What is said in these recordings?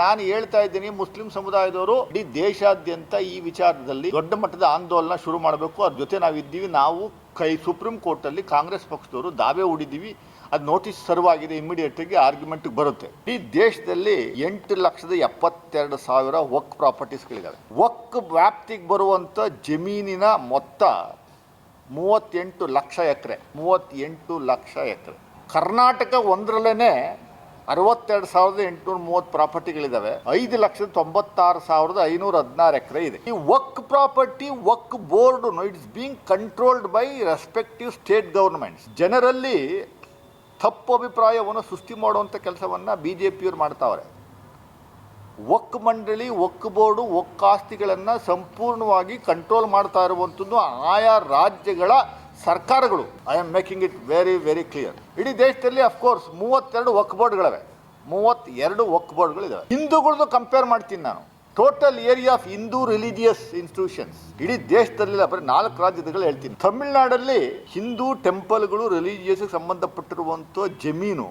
ನಾನು ಹೇಳ್ತಾ ಇದ್ದೀನಿ, ಮುಸ್ಲಿಂ ಸಮುದಾಯದವರು ಇಡೀ ದೇಶಾದ್ಯಂತ ಈ ವಿಚಾರದಲ್ಲಿ ದೊಡ್ಡ ಮಟ್ಟದ ಆಂದೋಲನ ಶುರು ಮಾಡಬೇಕು. ಅದ್ರ ಜೊತೆ ನಾವಿದ್ದೀವಿ ನಾವು ಕೈ ಸುಪ್ರೀಂ ಕೋರ್ಟಲ್ಲಿ ಕಾಂಗ್ರೆಸ್ ಪಕ್ಷದವರು ದಾವೆ ಹೂಡಿದ್ದೀವಿ. ಅದು ನೋಟಿಸ್ ಸರ್ವ್ ಆಗಿದೆ ಇಮಿಡಿಯೇಟ್ ಆಗಿ ಆರ್ಗ್ಯುಮೆಂಟ್ ಬರುತ್ತೆ. ಈ ದೇಶದಲ್ಲಿ ಎಂಟು ಲಕ್ಷದ ಎಪ್ಪತ್ತೆರಡು ಸಾವಿರ ವಕ್ ಪ್ರಾಪರ್ಟೀಸ್ಗಳಿದ್ದಾವೆ. ವಕ್ ವ್ಯಾಪ್ತಿಗೆ ಬರುವಂಥ ಜಮೀನಿನ ಮೊತ್ತ ಮೂವತ್ತೆಂಟು ಲಕ್ಷ ಎಕರೆ. ಮೂವತ್ತೆಂಟು ಲಕ್ಷ ಎಕರೆ. ಕರ್ನಾಟಕ ಒಂದರಲ್ಲೇ ಅರವತ್ತೆರಡು ಸಾವಿರದ ಎಂಟುನೂರ ಮೂವತ್ತು ಪ್ರಾಪರ್ಟಿಗಳಿದಾವೆ. ಐದು ಲಕ್ಷದ ತೊಂಬತ್ತಾರು ಸಾವಿರದ ಐನೂರ ಹದಿನಾರು ಎಕರೆ ಇದೆ. ಈ Waqf property, Waqf board it's being controlled by respective state governments ಜನರಲ್ಲಿ ತಪ್ಪು ಅಭಿಪ್ರಾಯವನ್ನು ಸೃಷ್ಟಿ ಮಾಡುವಂಥ ಕೆಲಸವನ್ನು ಬಿ ಜೆ ಪಿಯವರು ಮಾಡ್ತಾವ್ರೆ. ಒಕ್ ಮಂಡಳಿ ಒಕ್ ಬೋರ್ಡು ಒಕ್ ಆಸ್ತಿಗಳನ್ನು ಸಂಪೂರ್ಣವಾಗಿ ಕಂಟ್ರೋಲ್ ಮಾಡ್ತಾ ಇರುವಂಥದ್ದು ಆಯಾ ರಾಜ್ಯಗಳ ಸರ್ಕಾರಗಳು I am making it very very clear ಇಡೀ ದೇಶದಲ್ಲಿ ಅಫ್ಕೋರ್ಸ್ ಮೂವತ್ತೆರಡು ವಕ್ ಬೋರ್ಡ್ಗಳಿವೆ ಮೂವತ್ತೆರಡು ವಕ್ ಬೋರ್ಡ್ಗಳಿದ್ದಾವೆ ಹಿಂದೂಗಳದ್ದು ಕಂಪೇರ್ ಮಾಡ್ತೀನಿ ನಾನು. Total area of Hindu religious institutions ಇಡೀ ದೇಶದಲ್ಲಿಲ್ಲ ಬರೀ ನಾಲ್ಕು ರಾಜ್ಯಗಳು ಹೇಳ್ತೀನಿ. ತಮಿಳುನಾಡಲ್ಲಿ ಹಿಂದೂ ಟೆಂಪಲ್ಗಳು ರಿಲಿಜಿಯಸ್ ಸಂಬಂಧಪಟ್ಟಿರುವಂಥ ಜಮೀನು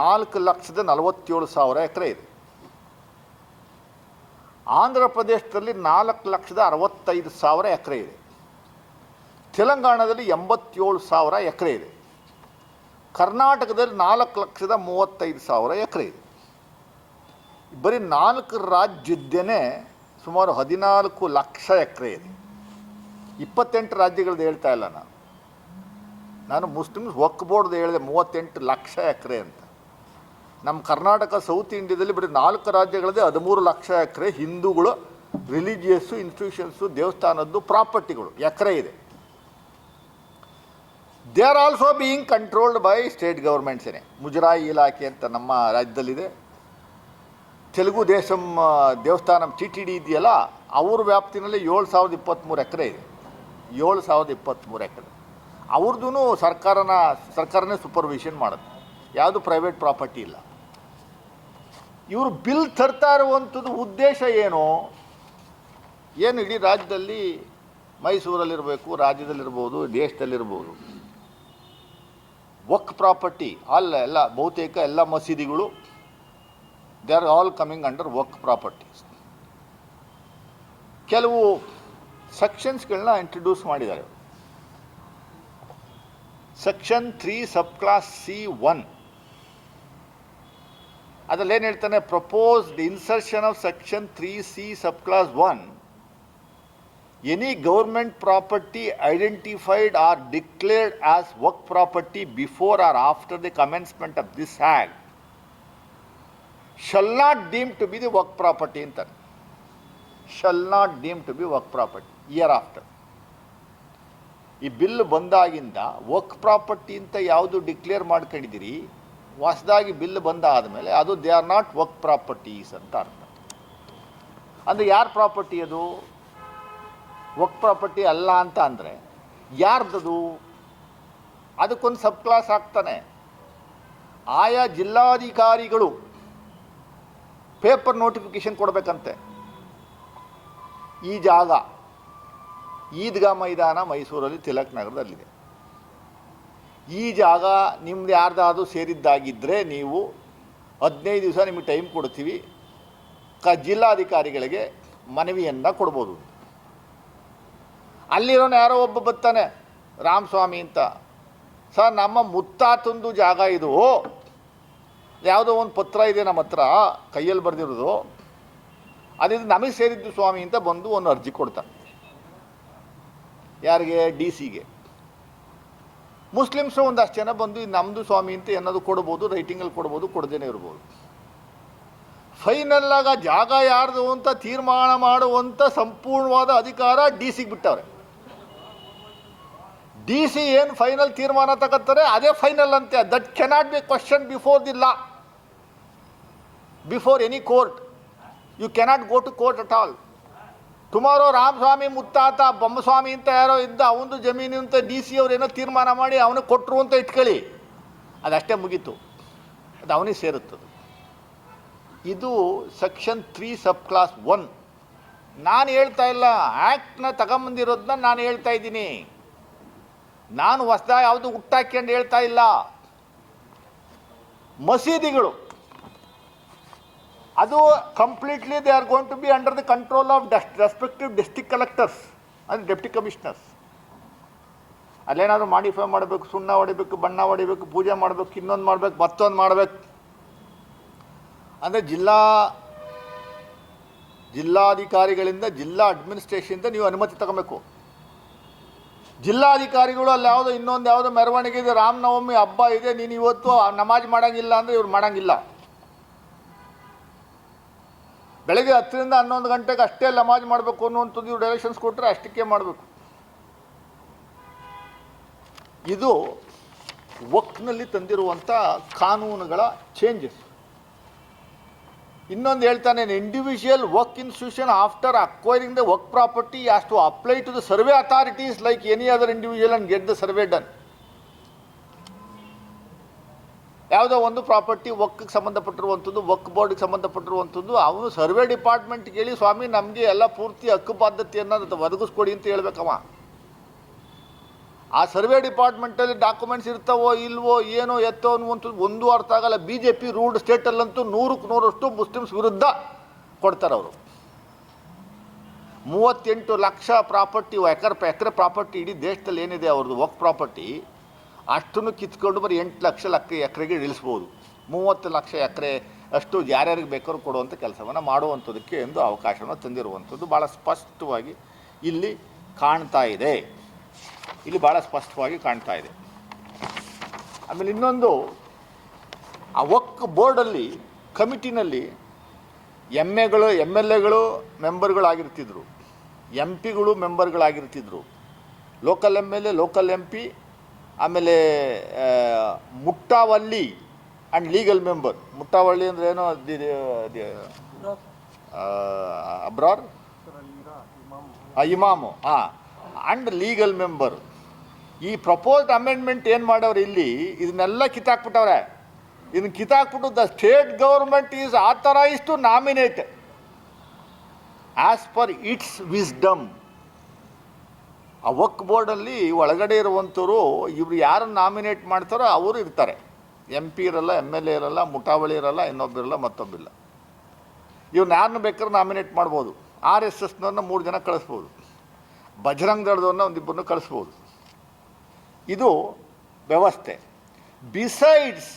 ನಾಲ್ಕು ಲಕ್ಷದ ನಲವತ್ತೇಳು ಸಾವಿರ ಎಕರೆ ಇದೆ. ಆಂಧ್ರ ಪ್ರದೇಶದಲ್ಲಿ ನಾಲ್ಕು ಲಕ್ಷದ ಅರವತ್ತೈದು ಸಾವಿರ ಎಕರೆ ಇದೆ. ತೆಲಂಗಾಣದಲ್ಲಿ ಎಂಬತ್ತೇಳು ಸಾವಿರ ಎಕರೆ ಇದೆ. ಕರ್ನಾಟಕದಲ್ಲಿ ನಾಲ್ಕು ಲಕ್ಷದ ಮೂವತ್ತೈದು ಸಾವಿರ ಎಕರೆ ಇದೆ. ಬರೀ ನಾಲ್ಕು ರಾಜ್ಯದ್ದೇ ಸುಮಾರು ಹದಿನಾಲ್ಕು ಲಕ್ಷ ಎಕರೆ ಇದೆ. ಇಪ್ಪತ್ತೆಂಟು ರಾಜ್ಯಗಳದ್ದು ಹೇಳ್ತಾ ಇಲ್ಲ ನಾನು. ನಾನು ಮುಸ್ಲಿಮ್ಸ್ ವಕ್ ಹೇಳಿದೆ ಮೂವತ್ತೆಂಟು ಲಕ್ಷ ಎಕರೆ ಅಂತ. ನಮ್ಮ ಕರ್ನಾಟಕ, ಸೌತ್ ಇಂಡಿಯಾದಲ್ಲಿ ಬರೀ ನಾಲ್ಕು ರಾಜ್ಯಗಳದೇ ಹದಿಮೂರು ಲಕ್ಷ ಎಕರೆ ಹಿಂದೂಗಳು, ರಿಲಿಜಿಯಸ್ಸು, ಇನ್ಸ್ಟಿಟ್ಯೂಷನ್ಸು, ದೇವಸ್ಥಾನದ್ದು ಪ್ರಾಪರ್ಟಿಗಳು ಎಕರೆ ಇದೆ. They are also being controlled by state ಗೌರ್ಮೆಂಟ್ಸೇನೆ ಮುಜರಾಯಿ ಇಲಾಖೆ ಅಂತ ನಮ್ಮ ರಾಜ್ಯದಲ್ಲಿದೆ. ತೆಲುಗು ದೇಶಂ ದೇವಸ್ಥಾನ ಟಿ ಟಿ ಡಿ ಇದೆಯಲ್ಲ, ಅವ್ರ ವ್ಯಾಪ್ತಿನಲ್ಲಿ ಏಳು ಸಾವಿರದ ಇಪ್ಪತ್ತ್ಮೂರು ಎಕರೆ ಇದೆ. ಏಳು ಸಾವಿರದ ಇಪ್ಪತ್ತ್ಮೂರು ಎಕರೆ. ಅವ್ರದ್ದು ಸರ್ಕಾರನ, ಸರ್ಕಾರನೇ ಸೂಪರ್ವಿಷನ್ ಮಾಡುತ್ತೆ. ಯಾವುದು ಪ್ರೈವೇಟ್ ಪ್ರಾಪರ್ಟಿ ಇಲ್ಲ. ಇವರು ಬಿಲ್ ತರ್ತಾ ಇರುವಂಥದ್ದು ಉದ್ದೇಶ ಏನು? ಏನು ಇಡೀ ರಾಜ್ಯದಲ್ಲಿ ಮೈಸೂರಲ್ಲಿರಬೇಕು, ರಾಜ್ಯದಲ್ಲಿರ್ಬೋದು, ದೇಶದಲ್ಲಿರ್ಬೋದು. ವಕ್ ಪ್ರಾಪರ್ಟಿ, ಅಲ್ಲ, ಎಲ್ಲ ಬಹುತೇಕ ಎಲ್ಲ ಮಸೀದಿಗಳು they are all coming under Waqf properties ಕೆಲವು ಸೆಕ್ಷನ್ಸ್ಗಳನ್ನ ಇಂಟ್ರಡ್ಯೂಸ್ ಮಾಡಿದ್ದಾರೆ. Section three sub class C one ಅದರಲ್ಲಿ ಏನು ಹೇಳ್ತಾನೆ? Proposed insertion of section three C sub clause one any government property identified R declared as work property before R after the commencement of this act shall not deem to be the work property ಅಂತ shall not deem to B work property year after ಈ bill ಬಂದಾಗಿಂದ ವರ್ಕ್ property ಅಂತ ಯಾವುದು declare ಮಾಡ್ಕೊಂಡಿದ್ದೀರಿ, ಹೊಸದಾಗಿ bill ಬಂದಾದ ಮೇಲೆ ಅದು ದೇ ಆರ್ ನಾಟ್ ವರ್ಕ್ ಪ್ರಾಪರ್ಟೀಸ್ ಅಂತ ಅರ್ಥ. ಅಂದರೆ ಯಾರ ಪ್ರಾಪರ್ಟಿ ಅದು? ವರ್ಕ್ ಪ್ರಾಪರ್ಟಿ ಅಲ್ಲ ಅಂತ ಅಂದರೆ ಯಾರ್ದದು? ಅದಕ್ಕೊಂದು ಸಬ್ ಕ್ಲಾಸ್ ಆಗ್ತಾನೆ. ಆಯಾ ಜಿಲ್ಲಾಧಿಕಾರಿಗಳು ಪೇಪರ್ ನೋಟಿಫಿಕೇಶನ್ ಕೊಡಬೇಕಂತೆ. ಈ ಜಾಗ, ಈದ್ಗಾ ಮೈದಾನ ಮೈಸೂರಲ್ಲಿ ತಿಲಕ್ ನಗರದಲ್ಲಿದೆ. ಈ ಜಾಗ ನಿಮ್ದು ಯಾರ್ದಾದ್ರೂ ಸೇರಿದ್ದಾಗಿದ್ದರೆ ನೀವು ಹದಿನೈದು ದಿವಸ ನಿಮಗೆ ಟೈಮ್ ಕೊಡ್ತೀವಿ. ಕ ಜಿಲ್ಲಾಧಿಕಾರಿಗಳಿಗೆ ಮನವಿಯನ್ನು ಕೊಡ್ಬೋದು. ಅಲ್ಲಿರೋನು ಯಾರೋ ಒಬ್ಬ ಬರ್ತಾನೆ, ರಾಮಸ್ವಾಮಿ ಅಂತ. ಸರ್, ನಮ್ಮ ಮುತ್ತಾತಂದು ಜಾಗ ಇದು. ಯಾವುದೋ ಒಂದು ಪತ್ರ ಇದೆ ನಮ್ಮ ಹತ್ರ, ಕೈಯಲ್ಲಿ ಬರೆದಿರೋದು. ಅದಿದು ನಮಗೆ ಸೇರಿದ್ದು ಸ್ವಾಮಿ ಅಂತ ಬಂದು ಒಂದು ಅರ್ಜಿ ಕೊಡ್ತಾನೆ. ಯಾರಿಗೆ? ಡಿ ಸಿಗೆ. ಮುಸ್ಲಿಮ್ಸು ಒಂದಷ್ಟು ಜನ ಬಂದು ನಮ್ಮದು ಸ್ವಾಮಿ ಅಂತ ಏನಾದ್ರು ಕೊಡ್ಬೋದು, ರೈಟಿಂಗಲ್ಲಿ ಕೊಡ್ಬೋದು, ಕೊಡದೇನೆ ಇರ್ಬೋದು. ಫೈನಲ್ಲಾಗ ಜಾಗ ಯಾರ್ದು ಅಂತ ತೀರ್ಮಾನ ಮಾಡುವಂಥ ಸಂಪೂರ್ಣವಾದ ಅಧಿಕಾರ ಡಿ ಸಿಗೆ ಬಿಟ್ಟವ್ರೆ. ಡಿ ಸಿ ಏನು ಫೈನಲ್ ತೀರ್ಮಾನ ತಗೋತಾರೆ, ಅದೇ ಫೈನಲ್ ಅಂತೆ. That cannot be question before the law before any court you cannot go to court at all tomorrow Ramaswamy ಮುತ್ತಾತ Bommaswamy ಅಂತ ಯಾರೋ ಇದ್ದ, ಅವನದು ಜಮೀನು ಅಂತ ಡಿ ಸಿ ಅವ್ರು ಏನೋ ತೀರ್ಮಾನ ಮಾಡಿ ಅವನಿಗೆ ಕೊಟ್ಟರು ಅಂತ ಇಟ್ಕೊಳ್ಳಿ. ಅದಷ್ಟೇ ಮುಗೀತು. ಅದು ಅವನಿಗೆ ಸೇರುತ್ತದೆ. ಇದು section three sub clause one ನಾನು ಹೇಳ್ತಾ ಇಲ್ಲ ಆ್ಯಕ್ಟ್ನ ತಗೊಂಬಂದಿರೋದನ್ನ ನಾನು ಹೇಳ್ತಾ ಇದ್ದೀನಿ. ನಾನು ಹೊಸ್ದ ಯಾವುದು ಹುಟ್ಟಾಕ್ಯಂಡು ಹೇಳ್ತಾ ಇಲ್ಲ. ಮಸೀದಿಗಳು. ಅದು completely they are going to be under the control of respective district collectors ಅಂದರೆ ಡೆಪ್ಟಿ ಕಮಿಷನರ್ಸ್ ಅಲ್ಲೇನಾದರೂ ಮಾಡಿಫೈ ಮಾಡಬೇಕು, ಸುಣ್ಣ ಹೊಡಿಬೇಕು, ಬಣ್ಣ ಹೊಡಿಬೇಕು, ಪೂಜೆ ಮಾಡಬೇಕು, ಇನ್ನೊಂದು ಮಾಡಬೇಕು, ಮತ್ತೊಂದು ಮಾಡಬೇಕು. ಅಂದರೆ ಜಿಲ್ಲಾ, ಜಿಲ್ಲಾಧಿಕಾರಿಗಳಿಂದ ಜಿಲ್ಲಾ ಅಡ್ಮಿನಿಸ್ಟ್ರೇಷನಿಂದ ನೀವು ಅನುಮತಿ ತಗೋಬೇಕು. ಜಿಲ್ಲಾಧಿಕಾರಿಗಳು ಅಲ್ಲಿ ಯಾವುದೋ ಇನ್ನೊಂದು ಯಾವುದೋ ಮೆರವಣಿಗೆ ಇದೆ ರಾಮನವಮಿ ಹಬ್ಬ ಇದೆ, ನೀನು ಇವತ್ತು ನಮಾಜ್ ಮಾಡಂಗಿಲ್ಲ ಅಂದರೆ ಇವ್ರು ಮಾಡಂಗಿಲ್ಲ. ಬೆಳಗ್ಗೆ ಹತ್ತರಿಂದ ಹನ್ನೊಂದು ಗಂಟೆಗೆ ಅಷ್ಟೇ ನಮಾಜ್ ಮಾಡಬೇಕು ಅನ್ನುವಂಥದ್ದು ಇವ್ರು ಡೈರೆಕ್ಷನ್ಸ್ ಕೊಟ್ಟರೆ ಅಷ್ಟಕ್ಕೆ ಮಾಡಬೇಕು. ಇದು ವಕ್ನಲ್ಲಿ ತಂದಿರುವಂಥ ಕಾನೂನುಗಳ ಚೇಂಜಸ್ ಇನ್ನೊಂದು ಹೇಳ್ತಾನೆ individual work institution after acquiring the work property as to apply to the survey authorities like any other individual and get the survey done ಯಾವುದೋ ಒಂದು ಪ್ರಾಪರ್ಟಿ ವರ್ಕ್ಗೆ ಸಂಬಂಧಪಟ್ಟಿರುವಂಥದ್ದು ವಕ್ ಬೋರ್ಡ್ಗೆ ಸಂಬಂಧಪಟ್ಟಿರುವಂಥದ್ದು, ಅವನು ಸರ್ವೆ ಡಿಪಾರ್ಟ್ಮೆಂಟ್ ಕೇಳಿ ಸ್ವಾಮಿ, ನಮಗೆ ಎಲ್ಲ ಪೂರ್ತಿ ಹಕ್ಕು ಅದು ಒದಗಿಸ್ಕೊಡಿ ಅಂತ ಹೇಳ್ಬೇಕವ. ಆ ಸರ್ವೆ ಡಿಪಾರ್ಟ್ಮೆಂಟಲ್ಲಿ ಡಾಕ್ಯುಮೆಂಟ್ಸ್ ಇರ್ತಾವೋ ಇಲ್ವೋ ಏನೋ ಎತ್ತೋ ಅನ್ನುವಂಥದ್ದು ಒಂದು ಅರ್ಥ ಆಗಲ್ಲ. ಬಿ ಜೆ ಪಿ ರೂಲ್ಡ್ ಸ್ಟೇಟಲ್ಲಂತೂ ನೂರಕ್ಕೆ ನೂರಷ್ಟು ಮುಸ್ಲಿಮ್ಸ್ ವಿರುದ್ಧ ಕೊಡ್ತಾರೆ ಅವರು. ಮೂವತ್ತೆಂಟು ಲಕ್ಷ ಪ್ರಾಪರ್ಟಿ ಎಕರೆ ಎಕರೆ ಪ್ರಾಪರ್ಟಿ ಇಡೀ ದೇಶದಲ್ಲಿ ಏನಿದೆ ಅವ್ರದ್ದು ವರ್ಕ್ ಪ್ರಾಪರ್ಟಿ, ಅಷ್ಟನ್ನು ಕಿತ್ಕೊಂಡು ಬರೀ ಎಂಟು ಲಕ್ಷ ಲಕ್ಕ ಎಕರೆಗೆ ಇಳಿಸ್ಬೋದು ಮೂವತ್ತು ಲಕ್ಷ ಎಕರೆ ಅಷ್ಟು ಯಾರ್ಯಾರಿಗೆ ಬೇಕಾದ್ರೂ ಕೊಡುವಂಥ ಕೆಲಸವನ್ನು ಮಾಡುವಂಥದ್ದಕ್ಕೆ ಎಂದು ಅವಕಾಶವನ್ನು ತಂದಿರುವಂಥದ್ದು ಭಾಳ ಸ್ಪಷ್ಟವಾಗಿ ಇಲ್ಲಿ ಕಾಣ್ತಾ ಇದೆ. ಇಲ್ಲಿ ಭಾಳ ಸ್ಪಷ್ಟವಾಗಿ ಕಾಣ್ತಾ ಇದೆ. ಆಮೇಲೆ ಇನ್ನೊಂದು ಆ ವಕ್ ಬೋರ್ಡಲ್ಲಿ ಕಮಿಟಿನಲ್ಲಿ ಎಂ ಎಗಳು ಎಂ ಎಲ್ ಎಗಳು ಮೆಂಬರ್ಗಳಾಗಿರ್ತಿದ್ರು. ಎಂ ಪಿಗಳು ಮೆಂಬರ್ಗಳಾಗಿರ್ತಿದ್ರು. Local M L A local M P ಆಮೇಲೆ ಮುಟ್ಟಾವಲ್ಲಿ ಆ್ಯಂಡ್ ಲೀಗಲ್ ಮೆಂಬರ್. ಮುಟ್ಟಾವಳ್ಳಿ ಅಂದರೆ ಏನೋ ಅಬ್ರಾರ್. ಇಮಾಮು. ಹಾಂ ಆ್ಯಂಡ್ ಲೀಗಲ್ ಮೆಂಬರ್ ಈ ಪ್ರಪೋಸ್ಡ್ ಅಮೆಂಡ್ಮೆಂಟ್ ಏನು ಮಾಡೋರು ಇಲ್ಲಿ, ಇದನ್ನೆಲ್ಲ ಕಿತ್ತಾಕ್ಬಿಟ್ಟವ್ರೆ. ಇದನ್ನ ಕಿತ್ತಾಕ್ಬಿಟ್ಟು the state government is authorise to nominate as per its wisdom ಆ ವಕ್ ಬೋರ್ಡಲ್ಲಿ ಒಳಗಡೆ ಇರುವಂಥವ್ರು, ಇವರು ಯಾರು ನಾಮಿನೇಟ್ ಮಾಡ್ತಾರೋ ಅವರು ಇರ್ತಾರೆ. ಎಂ ಪಿ ಇರಲ್ಲ ಎಂ ಎಲ್ ಎ ಇರಲ್ಲ ಮುಟಾವಳಿ ಇರಲ್ಲ ಇನ್ನೊಬ್ಬಿರಲ್ಲ ಮತ್ತೊಬ್ಬಿಲ್ಲ ಇವ್ರನ್ನ ಯಾರನ್ನ ಬೇಕಾದ್ರೂ ನಾಮಿನೇಟ್ ಮಾಡ್ಬೋದು. ಆರ್ ಎಸ್ ಎಸ್ನವ್ರನ್ನ ಮೂರು ಜನ ಕಳಿಸ್ಬೋದು. ಬಜರಂಗ್ ದಳದವ್ರನ್ನ ಒಂದಿಬ್ಬರನ್ನು ಕಳಿಸ್ಬೋದು. ಇದು ವ್ಯವಸ್ಥೆ. Besides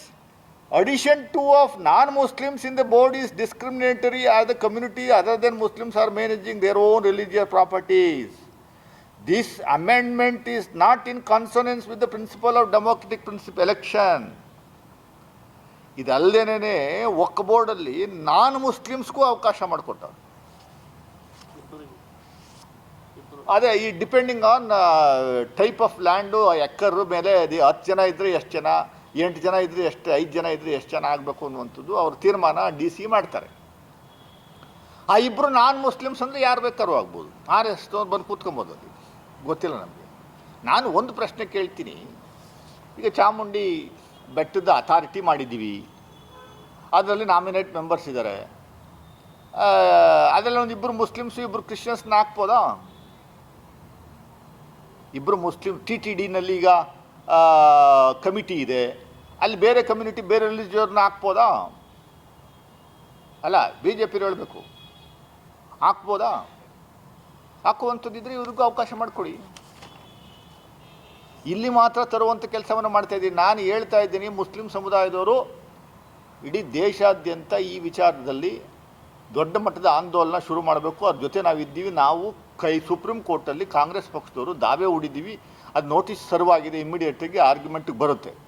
addition to of non Muslims in the board is discriminatory as the community other than Muslims are managing their own religious properties this amendment is not in consonance with the principle of democratic principle election ಇದಲ್ಲದೇನೆ ಒಕ್ಕ ಬೋರ್ಡಲ್ಲಿ non ಮುಸ್ಲಿಮ್ಸ್ಗೂ ಅವಕಾಶ ಮಾಡಿಕೊಟ್ಟವ್ರು. ಅದೇ, ಈ depending on type of land acre ಮೇಲೆ ಅದು ಹತ್ತು ಜನ ಇದ್ದರೆ ಎಷ್ಟು ಜನ, ಎಂಟು ಜನ ಇದ್ದರೆ ಎಷ್ಟು, ಐದು ಜನ ಇದ್ದರೆ ಎಷ್ಟು ಜನ ಆಗಬೇಕು ಅನ್ನುವಂಥದ್ದು ಅವ್ರ ತೀರ್ಮಾನ ಡಿ ಸಿ ಮಾಡ್ತಾರೆ. ಆ ಇಬ್ಬರು ನಾನ್ ಮುಸ್ಲಿಮ್ಸ್ ಅಂದರೆ ಯಾರು ಬೇಕಾದ್ರೂ ಆಗ್ಬೋದು. ಆರ್ ಎಸ್ ಬಂದು ಕೂತ್ಕೊಬೋದು ಅಲ್ಲಿ. ಗೊತ್ತಿಲ್ಲ ನಮಗೆ. ನಾನು ಒಂದು ಪ್ರಶ್ನೆ ಕೇಳ್ತೀನಿ. ಈಗ ಚಾಮುಂಡಿ ಬೆಟ್ಟದ ಅಥಾರಿಟಿ ಮಾಡಿದ್ದೀವಿ. ಅದರಲ್ಲಿ ನಾಮಿನೇಟ್ ಮೆಂಬರ್ಸ್ ಇದ್ದಾರೆ ಅದರಲ್ಲಿ ಒಂದು ಇಬ್ಬರು ಮುಸ್ಲಿಮ್ಸು ಇಬ್ಬರು ಕ್ರಿಶ್ಚಿಯನ್ಸ್ನ ಹಾಕ್ಬೋದಾ? ಇಬ್ಬರು ಮುಸ್ಲಿಂ ಟಿ ಟಿ ಡಿನಲ್ಲಿ ಈಗ ಕಮಿಟಿ ಇದೆ. ಅಲ್ಲಿ ಬೇರೆ ಕಮ್ಯುನಿಟಿ, ಬೇರೆ ರಿಲಿಜಿಯವ್ರನ್ನ ಹಾಕ್ಬೋದಾ? ಅಲ್ಲ, ಬಿ ಜೆ ಪಿ ಹೇಳಬೇಕು. ಹಾಕ್ಬೋದಾ? ಹಾಕುವಂಥದ್ದಿದ್ರೆ ಇವ್ರಿಗೂ ಅವಕಾಶ ಮಾಡಿಕೊಡಿ. ಇಲ್ಲಿ ಮಾತ್ರ ತರುವಂಥ ಕೆಲಸವನ್ನು ಮಾಡ್ತಾ ಇದ್ದೀನಿ. ನಾನು ಹೇಳ್ತಾ ಇದ್ದೀನಿ, ಮುಸ್ಲಿಂ ಸಮುದಾಯದವರು ಇಡೀ ದೇಶಾದ್ಯಂತ ಈ ವಿಚಾರದಲ್ಲಿ ದೊಡ್ಡ ಮಟ್ಟದ ಆಂದೋಲನ ಶುರು ಮಾಡಬೇಕು. ಅದ್ರ ಜೊತೆ ನಾವಿದ್ದೀವಿ. ನಾವು ಕೈ ಸುಪ್ರೀಂ ಕೋರ್ಟಲ್ಲಿ ಕಾಂಗ್ರೆಸ್ ಪಕ್ಷದವರು ದಾವೆ ಹೂಡಿದ್ದೀವಿ. ಅದು ನೋಟಿಸ್ ಸರ್ವ್ ಆಗಿದೆ ಇಮ್ಮಿಡಿಯೇಟಾಗಿ ಆರ್ಗ್ಯುಮೆಂಟಿಗೆ ಬರುತ್ತೆ.